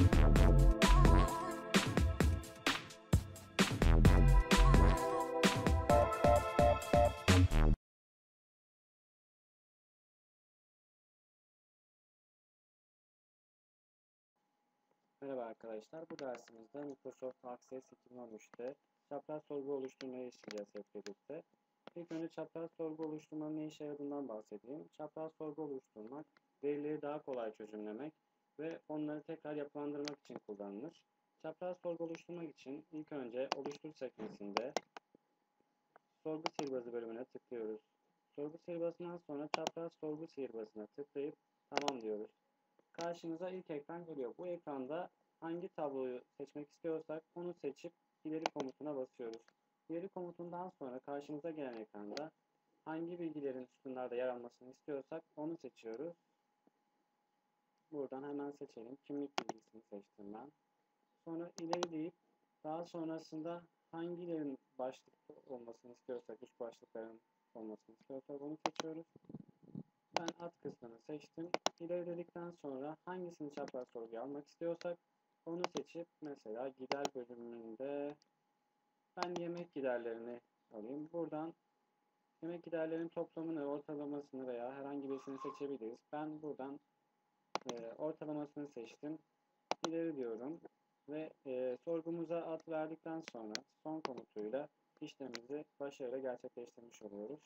Merhaba arkadaşlar, bu dersimizde Microsoft Access 2013'te çapraz sorgu oluşturmayı işleyeceğiz hep birlikte. İlk önce çapraz sorgu oluşturmanın ne işe yaradığından bahsedeyim. Çapraz sorgu oluşturmak, verileri daha kolay çözümlemek ve onları tekrar yapılandırmak için kullanılır. Çapraz sorgu oluşturmak için ilk önce oluştur sekmesinde sorgu sihirbazı bölümüne tıklıyoruz. Sorgu sihirbazından sonra çapraz sorgu sihirbazına tıklayıp tamam diyoruz. Karşımıza ilk ekran geliyor. Bu ekranda hangi tabloyu seçmek istiyorsak onu seçip ileri komutuna basıyoruz. İleri komutundan sonra karşımıza gelen ekranda hangi bilgilerin sütunlarda yer almasını istiyorsak onu seçiyoruz. Buradan hemen seçelim. Kimlik bilgisini seçtim ben. Sonra ileri deyip daha sonrasında hangilerin başlık olmasını istiyorsak, üst başlıkların olmasını istiyorsak onu seçiyoruz. Ben alt kısmını seçtim. İleri sonra hangisini çapraz sorguya almak istiyorsak onu seçip mesela gider bölümünde ben yemek giderlerini alayım. Buradan yemek giderlerinin toplamını, ortalamasını veya herhangi birisini seçebiliriz. Ben buradan e, ortalamasını seçtim. İleri diyorum ve e, sorgumuza ad verdikten sonra son komutuyla işlemimizi başarıyla gerçekleştirmiş oluyoruz.